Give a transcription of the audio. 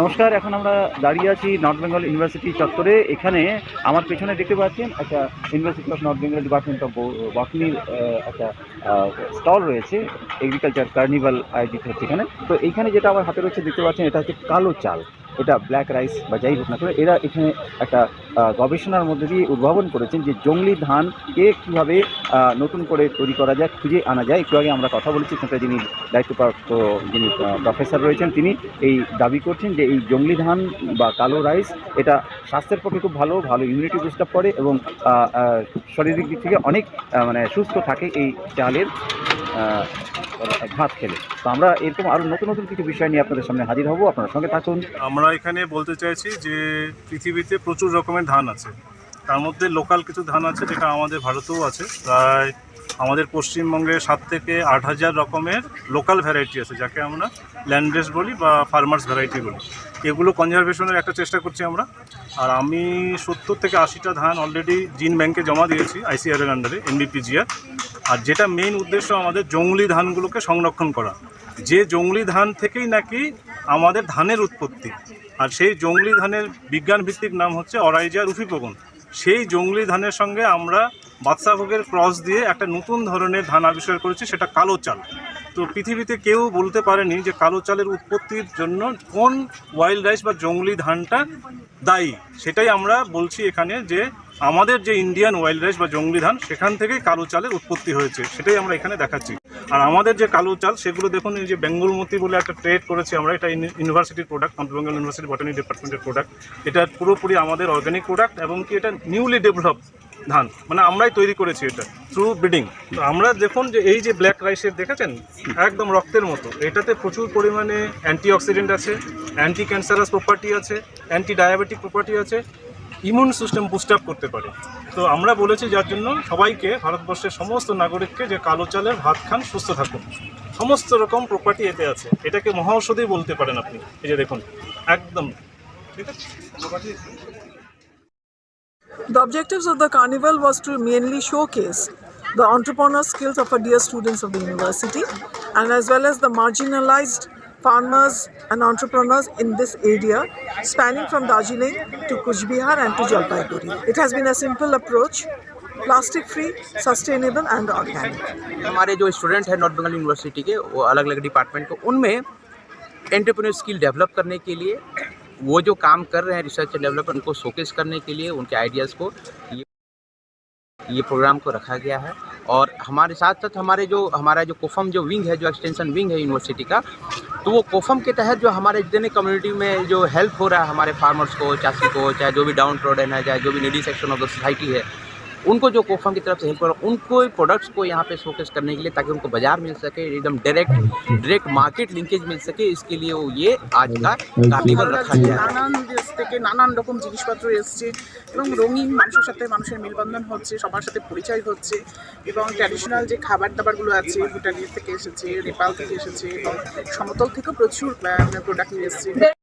নমস্কার, এখন আমরা দাঁড়িয়ে আছি নর্থ বেঙ্গল ইউনিভার্সিটি চত্বরে। এখানে আমার পেছনে দেখতে পাচ্ছেন একটা university of North Bengal department of বটনির একটা স্টল রয়েছে এগ্রিকালচার কার্নিভাল আয়োজিত হচ্ছে এখানে। তো এইখানে যেটা আমার হাতে রয়েছে দেখতে পাচ্ছেন, এটা হচ্ছে কালো চাল। এটা ব্ল্যাক রাইস বা যাই হোক না কেন, এরা এখানে একটা গবেষণার মধ্যে দিয়ে উদ্ভাবন করেছেন যে জঙ্গলি ধানকে কীভাবে নতুন করে তৈরি করা যায় খুঁজে আনা যায় একটু আগে আমরা কথা বলেছি সেটা যিনি দায়িত্বপ্রাপ্ত যিনি প্রফেসর রয়েছেন, তিনি এই দাবি করছেন যে এই জঙ্গলি ধান বা কালো রাইস এটা স্বাস্থ্যের পক্ষে খুব ভালো ভালো ইমিউনিটি বুস্ট আপ করে এবং শারীরিক দিক থেকে অনেক মানে সুস্থ থাকে এই চালের ভাত খেলে। তো আমরা এরকম আরও নতুন নতুন কিছু বিষয় নিয়ে আপনাদের সামনে হাজির হব। আপনার সঙ্গে থাকুন। আমরা এখানে বলতে চাইছি যে পৃথিবীতে প্রচুর রকমের ধান আছে। তার মধ্যে লোকাল কিছু ধান আছে, যেটা আমাদের ভারতেও আছে। প্রায় আমাদের পশ্চিমবঙ্গে সাত থেকে আট হাজার রকমের লোকাল ভ্যারাইটি আছে, যাকে আমরা ল্যান্ডবেস বলি বা ফার্মার্স ভ্যারাইটি বলি। এগুলো কনজারভেশনের একটা চেষ্টা করছি আমরা। আর আমি সত্তর থেকে আশিটা ধান অলরেডি জিন ব্যাংকে জমা দিয়েছি আইসিআর এর আন্ডারে এনবিপিজিআর আর যেটা মেইন উদ্দেশ্য আমাদের জঙ্গলি ধানগুলোকে সংরক্ষণ করা। যে জঙ্গলি ধান থেকেই নাকি আমাদের ধানের উৎপত্তি। আর সেই জঙ্গলি ধানের বিজ্ঞান ভিত্তিক নাম হচ্ছে অরাইজা রুফিপোগন। সেই জঙ্গলি ধানের সঙ্গে আমরা বাদশাভোগের ক্রস দিয়ে একটা নতুন ধরনের ধান আবিষ্কার করেছি, সেটা কালো চাল। তো পৃথিবীতে কেউ বলতে পারেনি যে কালো চালের উৎপত্তির জন্য কোন ওয়াইল্ড রাইস বা জঙ্গলি ধানটা দায়ী। সেটাই আমরা বলছি এখানে যে আমাদের যে ইন্ডিয়ান ওয়াইল্ড রাইস বা জঙ্গলি ধান, সেখান থেকেই কালো চালের উৎপত্তি হয়েছে, সেটাই আমরা এখানে দেখাচ্ছি। আর আমাদের যে কালো চাল, সেগুলো দেখুন, এই যে বেঙ্গলমতি বলে একটা ট্রেড করেছি আমরা, এটা ইউনিভার্সিটির product North Bengal university botany ডিপার্টমেন্টের প্রোডাক্ট এটা পুরোপুরি আমাদের অর্গানিক প্রোডাক্ট এবং কি এটা নিউলি ডেভেলপ ধান। মানে আমরাই তৈরি করেছি এটা থ্রু ব্রিডিং তো আমরা দেখুন যে এই যে ব্ল্যাক রাইসের দেখেছেন? একদম রক্তের মতো। এটাতে প্রচুর পরিমাণে অ্যান্টি অক্সিডেন্ট আছে অ্যান্টি ক্যান্সারাস প্রপার্টি আছে অ্যান্টি ডায়াবেটিক প্রপার্টি আছে। ইমিউন সিস্টেম বুস্ট আপ করতে পারে তো আমরা বলেছি যার জন্য সবাইকে ভারতবর্ষের সমস্ত নাগরিককে যে কালো চালের ভাত খান সুস্থ থাকুন সমস্ত রকম প্রপার্টি এতে আছে এটাকে মহাঔষধই বলতে পারেন আপনি এই যে দেখুন একদম The objectives of the carnival was to mainly showcase the entrepreneur skills of our dear students of the university and as well as the marginalized farmers and entrepreneurs in this area spanning from Darjeeling to Kuch Bihar and to Jalpaiguri. It has been a simple approach, plastic free, sustainable and organic. हमारे जो student हैं north Bengal university के वो अलग अलग department को उनमें entrepreneur skill develop करने के लिए वो जो काम कर रहे हैं रिसर्च एंड डेवलपमेंट उनको शोकेस करने के लिए उनके आइडियाज़ को ये ये प्रोग्राम को रखा गया है और हमारे साथ साथ हमारे जो हमारा जो कोफम जो विंग है जो एक्सटेंशन विंग है यूनिवर्सिटी का तो वो कोफम के तहत जो हमारे जितने कम्युनिटी में जो हेल्प हो रहा है हमारे फार्मर्स को चाषी को, चाहे जो भी डाउन प्रोडन है, चाहे जो भी needy section of the society है उनको जो कोफम की तरफ से हेल्प हो रहा है उनको प्रोडक्ट्स को यहाँ पे शोकेस करने के लिए ताकि उनको बाजार मिल सके एकदम डायरेक्ट डायरेक्ट मार्केट लिंकेज मिल सके इसके लिए वो ये आज का कार्निवल रखा गया है নানান দেশ থেকে নানান রকম জিনিসপত্র এসছে এবং রঙিন মানুষের সাথে মানুষের মেলবন্ধন হচ্ছে সবার সাথে পরিচয় হচ্ছে এবং ট্র্যাডিশনাল যে খাবার দাবারগুলো আছে ভুটানি থেকে এসেছে নেপাল থেকে এসেছে এবং সমতল থেকেও প্রচুর প্রোডাক্ট নিয়ে এসছে